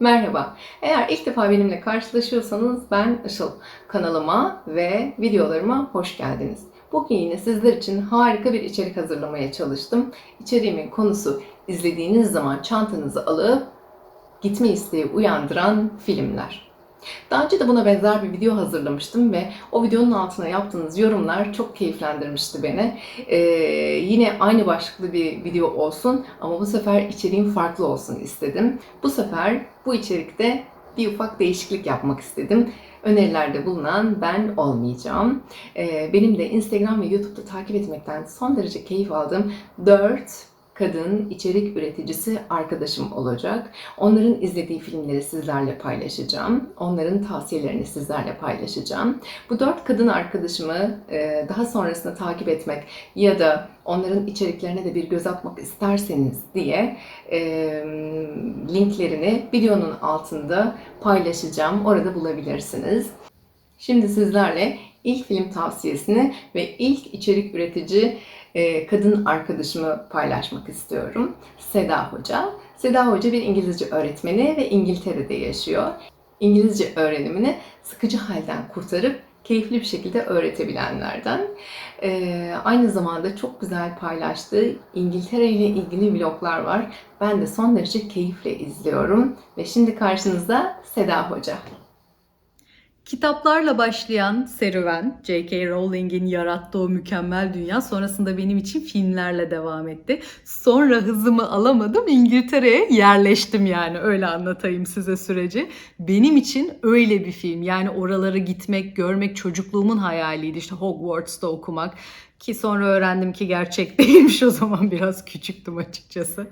Merhaba. Eğer ilk defa benimle karşılaşıyorsanız ben Işıl. Kanalıma ve videolarıma hoş geldiniz. Bugün yine sizler için harika bir içerik hazırlamaya çalıştım. İçeriğimin konusu izlediğiniz zaman çantanızı alıp gitme isteği uyandıran filmler. Daha önce de buna benzer bir video hazırlamıştım ve o videonun altına yaptığınız yorumlar çok keyiflendirmişti beni. Ee, yine aynı başlıklı bir video olsun ama bu sefer içeriğin farklı olsun istedim. Bu sefer bu içerikte bir ufak değişiklik yapmak istedim. Önerilerde bulunan ben olmayacağım. Ee, benim de Instagram ve YouTube'da takip etmekten son derece keyif aldığım 4 kadın içerik üreticisi arkadaşım olacak. Onların izlediği filmleri sizlerle paylaşacağım. Onların tavsiyelerini sizlerle paylaşacağım. Bu dört kadın arkadaşımı e, daha sonrasında takip etmek ya da onların içeriklerine de bir göz atmak isterseniz diye e, linklerini videonun altında paylaşacağım. Orada bulabilirsiniz. Şimdi sizlerle ilk film tavsiyesini ve ilk içerik üretici e, kadın arkadaşımı paylaşmak istiyorum. Seda Hoca. Seda Hoca bir İngilizce öğretmeni ve İngiltere'de yaşıyor. İngilizce öğrenimini sıkıcı halden kurtarıp keyifli bir şekilde öğretebilenlerden. E, aynı zamanda çok güzel paylaştığı İngiltere ile ilgili vloglar var. Ben de son derece keyifle izliyorum. Ve şimdi karşınızda Seda Hoca. Kitaplarla başlayan serüven, J.K. Rowling'in yarattığı mükemmel dünya sonrasında benim için filmlerle devam etti. Sonra hızımı alamadım, İngiltere'ye yerleştim yani öyle anlatayım size süreci. Benim için öyle bir film yani oralara gitmek, görmek çocukluğumun hayaliydi. İşte Hogwarts'ta okumak ki sonra öğrendim ki gerçek değilmiş o zaman biraz küçüktüm açıkçası.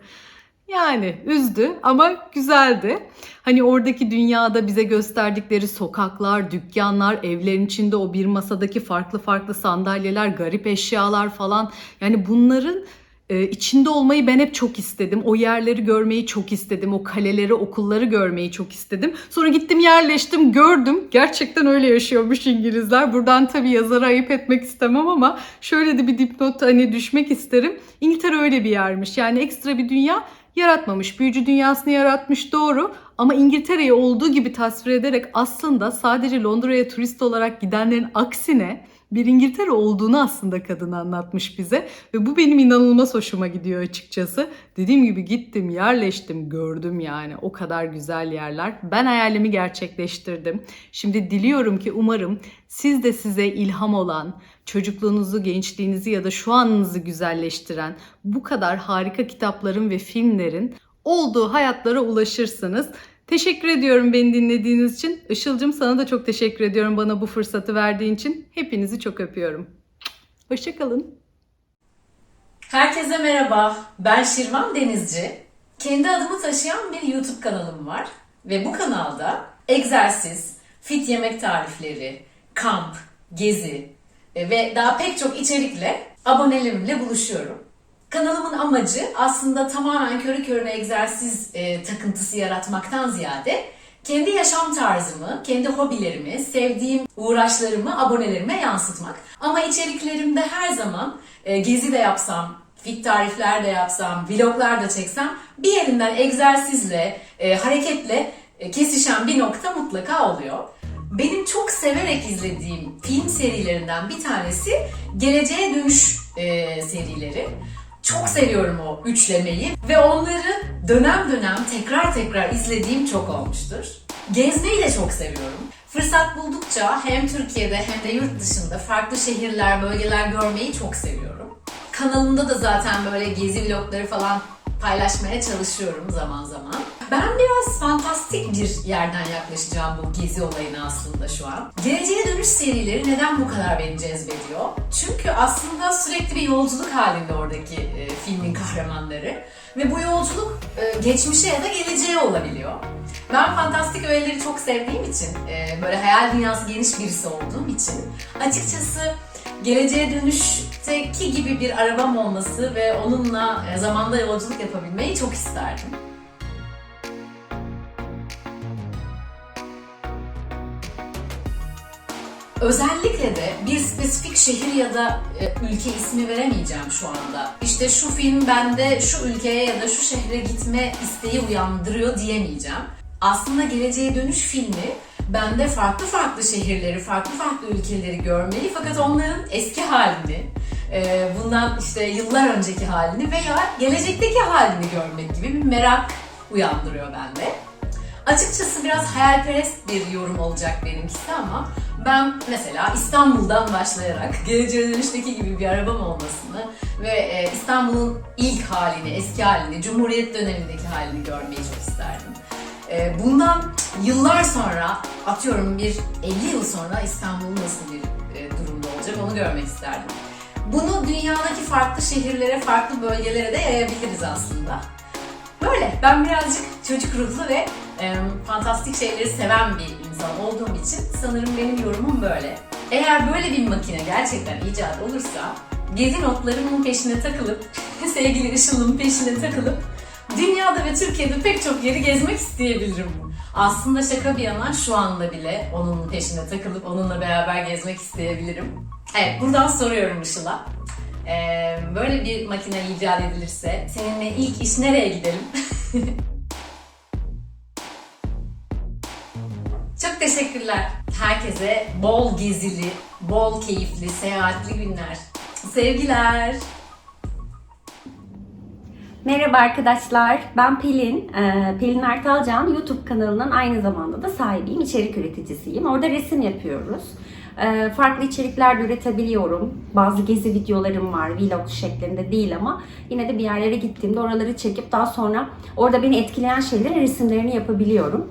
Yani üzdü ama güzeldi. Hani oradaki dünyada bize gösterdikleri sokaklar, dükkanlar, evlerin içinde o bir masadaki farklı farklı sandalyeler, garip eşyalar falan. Yani bunların e, içinde olmayı ben hep çok istedim. O yerleri görmeyi çok istedim. O kaleleri, okulları görmeyi çok istedim. Sonra gittim yerleştim, gördüm. Gerçekten öyle yaşıyormuş İngilizler. Buradan tabii yazara ayıp etmek istemem ama şöyle de bir dipnot hani düşmek isterim. İngiltere öyle bir yermiş. Yani ekstra bir dünya yaratmamış. Büyücü dünyasını yaratmış doğru ama İngiltere'yi olduğu gibi tasvir ederek aslında sadece Londra'ya turist olarak gidenlerin aksine bir İngiltere olduğunu aslında kadın anlatmış bize ve bu benim inanılmaz hoşuma gidiyor açıkçası. Dediğim gibi gittim, yerleştim, gördüm yani o kadar güzel yerler. Ben hayalimi gerçekleştirdim. Şimdi diliyorum ki umarım siz de size ilham olan, çocukluğunuzu, gençliğinizi ya da şu anınızı güzelleştiren bu kadar harika kitapların ve filmlerin olduğu hayatlara ulaşırsınız. Teşekkür ediyorum beni dinlediğiniz için. Işıl'cım sana da çok teşekkür ediyorum bana bu fırsatı verdiğin için. Hepinizi çok öpüyorum. Hoşçakalın. Herkese merhaba. Ben Şirvan Denizci. Kendi adımı taşıyan bir YouTube kanalım var. Ve bu kanalda egzersiz, fit yemek tarifleri, kamp, gezi e, ve daha pek çok içerikle abonelerimle buluşuyorum. Kanalımın amacı aslında tamamen körü körüne egzersiz e, takıntısı yaratmaktan ziyade kendi yaşam tarzımı, kendi hobilerimi, sevdiğim uğraşlarımı abonelerime yansıtmak. Ama içeriklerimde her zaman e, gezi de yapsam, fit tarifler de yapsam, vloglar da çeksem bir yerinden egzersizle, e, hareketle e, kesişen bir nokta mutlaka oluyor. Benim çok severek izlediğim film serilerinden bir tanesi Geleceğe Dönüş e, serileri. Çok seviyorum o üçlemeyi ve onları dönem dönem tekrar tekrar izlediğim çok olmuştur. Gezmeyi de çok seviyorum. Fırsat buldukça hem Türkiye'de hem de yurt dışında farklı şehirler, bölgeler görmeyi çok seviyorum. Kanalımda da zaten böyle gezi vlogları falan paylaşmaya çalışıyorum zaman zaman. Ben biraz fantastik bir yerden yaklaşacağım bu gezi olayına aslında şu an. Geleceğe dönüş serileri neden bu kadar beni cezbediyor? Çünkü aslında sürekli bir yolculuk halinde oradaki e, filmin kahramanları. Ve bu yolculuk e, geçmişe ya da geleceğe olabiliyor. Ben fantastik öğeleri çok sevdiğim için, e, böyle hayal dünyası geniş birisi olduğum için açıkçası geleceğe dönüşteki gibi bir arabam olması ve onunla e, zamanda yolculuk yapabilmeyi çok isterdim. Özellikle de bir spesifik şehir ya da e, ülke ismi veremeyeceğim şu anda. İşte şu film bende şu ülkeye ya da şu şehre gitme isteği uyandırıyor diyemeyeceğim. aslında Geleceğe Dönüş filmi bende farklı farklı şehirleri, farklı farklı ülkeleri görmeyi fakat onların eski halini, e, bundan işte yıllar önceki halini veya gelecekteki halini görmek gibi bir merak uyandırıyor bende. Açıkçası biraz hayalperest bir yorum olacak benimkisi ama ben mesela İstanbul'dan başlayarak geleceğe dönüşteki gibi bir arabam olmasını ve e, İstanbul'un ilk halini, eski halini, Cumhuriyet dönemindeki halini görmeyi çok isterdim. E, bundan yıllar sonra, atıyorum bir 50 yıl sonra İstanbul nasıl bir e, durumda olacak onu görmek isterdim. Bunu dünyadaki farklı şehirlere, farklı bölgelere de yayabiliriz aslında. Böyle. Ben birazcık çocuk ruhlu ve e, fantastik şeyleri seven bir insan olduğum için sanırım benim yorumum böyle. Eğer böyle bir makine gerçekten icat olursa gezi notlarımın peşine takılıp sevgili Işıl'ın peşine takılıp dünyada ve Türkiye'de pek çok yeri gezmek isteyebilirim. Aslında şaka bir yana şu anda bile onun peşine takılıp onunla beraber gezmek isteyebilirim. Evet buradan soruyorum Işıl'a. Ee, böyle bir makine icat edilirse seninle ilk iş nereye gidelim? Çok teşekkürler. Herkese bol gezili, bol keyifli, seyahatli günler. Sevgiler. Merhaba arkadaşlar, ben Pelin. Ee, Pelin Ertalcan YouTube kanalının aynı zamanda da sahibiyim, içerik üreticisiyim. Orada resim yapıyoruz. Ee, Farklı içerikler de üretebiliyorum. Bazı gezi videolarım var, vlog şeklinde değil ama yine de bir yerlere gittiğimde oraları çekip daha sonra orada beni etkileyen şeylerin resimlerini yapabiliyorum.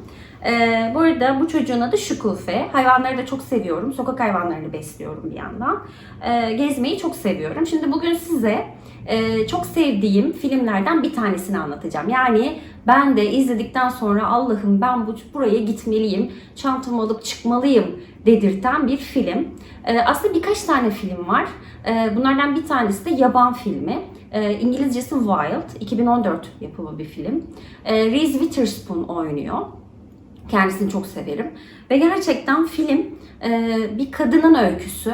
Ee, bu arada bu çocuğun adı Şükufe. Hayvanları da çok seviyorum. Sokak hayvanlarını besliyorum bir yandan. Ee, gezmeyi çok seviyorum. Şimdi bugün size e, çok sevdiğim filmlerden bir tanesini anlatacağım. Yani ben de izledikten sonra Allah'ım ben bu buraya gitmeliyim, çantamı alıp çıkmalıyım dedirten bir film. Ee, aslında birkaç tane film var. Ee, bunlardan bir tanesi de yaban filmi. Ee, İngilizcesi Wild, 2014 yapımı bir film. Ee, Reese Witherspoon oynuyor. Kendisini çok severim. Ve gerçekten film e, bir kadının öyküsü.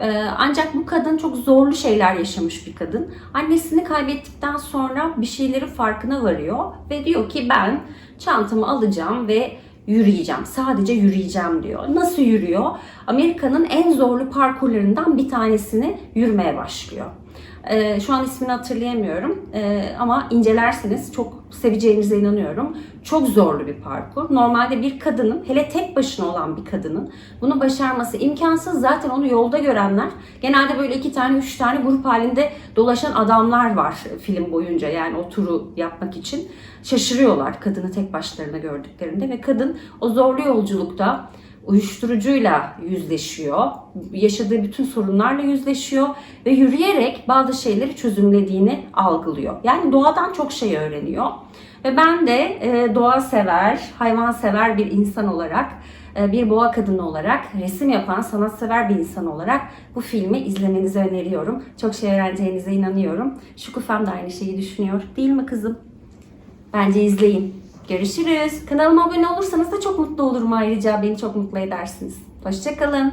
E, ancak bu kadın çok zorlu şeyler yaşamış bir kadın. Annesini kaybettikten sonra bir şeylerin farkına varıyor ve diyor ki ben çantamı alacağım ve yürüyeceğim. Sadece yürüyeceğim diyor. Nasıl yürüyor? Amerika'nın en zorlu parkurlarından bir tanesini yürümeye başlıyor. Ee, şu an ismini hatırlayamıyorum Ee, ama incelerseniz çok seveceğinize inanıyorum. Çok zorlu bir parkur. Normalde bir kadının, hele tek başına olan bir kadının bunu başarması imkansız. Zaten onu yolda görenler genelde böyle iki tane, üç tane grup halinde dolaşan adamlar var film boyunca yani o turu yapmak için. Şaşırıyorlar kadını tek başlarına gördüklerinde ve kadın o zorlu yolculukta uyuşturucuyla yüzleşiyor. Yaşadığı bütün sorunlarla yüzleşiyor ve yürüyerek bazı şeyleri çözümlediğini algılıyor. Yani doğadan çok şey öğreniyor. Ve ben de e, doğa sever, hayvan sever bir insan olarak, e, bir boğa kadını olarak, resim yapan, sanatsever bir insan olarak bu filmi izlemenizi öneriyorum. Çok şey öğreneceğinize inanıyorum. Şükufem de aynı şeyi düşünüyor. Değil mi kızım? Bence izleyin. Görüşürüz. Kanalıma abone olursanız da çok mutlu olurum ayrıca. Beni çok mutlu edersiniz. Hoşçakalın.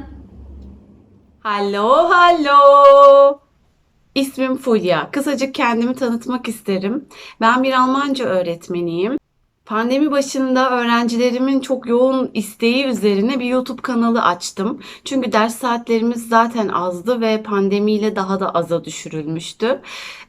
Hallo, hallo. İsmim Fulya. Kısacık kendimi tanıtmak isterim. Ben bir Almanca öğretmeniyim. Pandemi başında öğrencilerimin çok yoğun isteği üzerine bir YouTube kanalı açtım. Çünkü ders saatlerimiz zaten azdı ve pandemiyle daha da aza düşürülmüştü.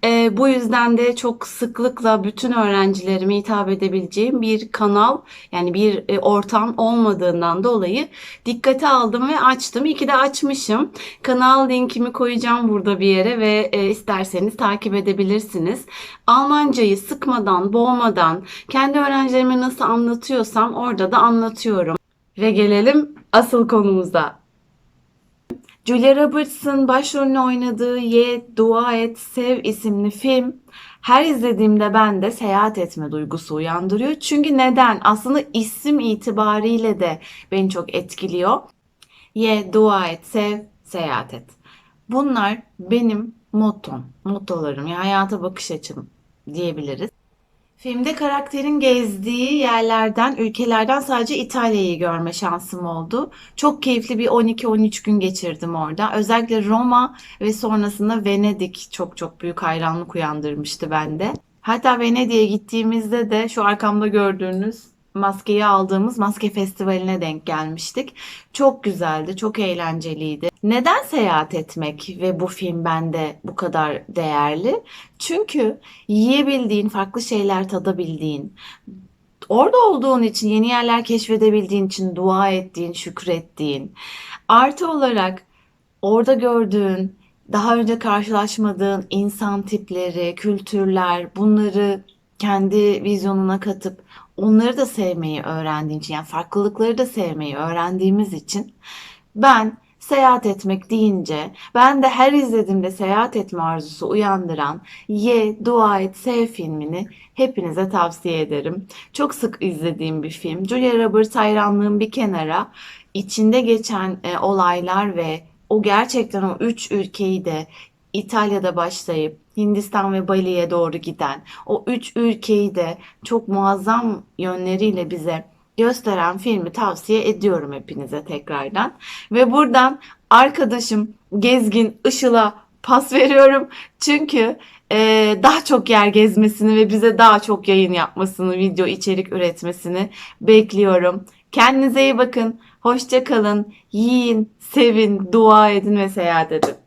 Ee, bu yüzden de çok sıklıkla bütün öğrencilerime hitap edebileceğim bir kanal yani bir e, ortam olmadığından dolayı dikkate aldım ve açtım. İyi ki de açmışım. Kanal linkimi koyacağım burada bir yere ve e, isterseniz takip edebilirsiniz. Almancayı sıkmadan, boğmadan, kendi öğrencilerime nasıl anlatıyorsam orada da anlatıyorum. Ve gelelim asıl konumuza. Julia Roberts'ın başrolünü oynadığı Ye, Dua Et, Sev isimli film her izlediğimde bende seyahat etme duygusu uyandırıyor. Çünkü neden? Aslında isim itibariyle de beni çok etkiliyor. Ye, dua et, sev, seyahat et. Bunlar benim mottom, mottolarım, ya hayata bakış açım diyebiliriz. Filmde karakterin gezdiği yerlerden, ülkelerden sadece İtalya'yı görme şansım oldu. Çok keyifli bir 12-13 gün geçirdim orada. Özellikle Roma ve sonrasında Venedik çok çok büyük hayranlık uyandırmıştı bende. Hatta Venedik'e gittiğimizde de şu arkamda gördüğünüz maskeyi aldığımız maske festivaline denk gelmiştik. Çok güzeldi, çok eğlenceliydi. Neden seyahat etmek ve bu film bende bu kadar değerli? Çünkü yiyebildiğin, farklı şeyler tadabildiğin, orada olduğun için, yeni yerler keşfedebildiğin için dua ettiğin, şükrettiğin, artı olarak orada gördüğün, daha önce karşılaşmadığın insan tipleri, kültürler, bunları kendi vizyonuna katıp onları da sevmeyi öğrendiğin için, yani farklılıkları da sevmeyi öğrendiğimiz için ben seyahat etmek deyince, ben de her izlediğimde seyahat etme arzusu uyandıran Ye, Dua Et, Sev filmini hepinize tavsiye ederim. Çok sık izlediğim bir film. Julia Roberts hayranlığım bir kenara, içinde geçen e, olaylar ve o gerçekten o üç ülkeyi de İtalya'da başlayıp Hindistan ve Bali'ye doğru giden o üç ülkeyi de çok muazzam yönleriyle bize gösteren filmi tavsiye ediyorum hepinize tekrardan. Ve buradan arkadaşım Gezgin Işıl'a pas veriyorum. Çünkü eee, daha çok yer gezmesini ve bize daha çok yayın yapmasını, video içerik üretmesini bekliyorum. Kendinize iyi bakın. Hoşça kalın. Yiyin, sevin, dua edin ve seyahat edin.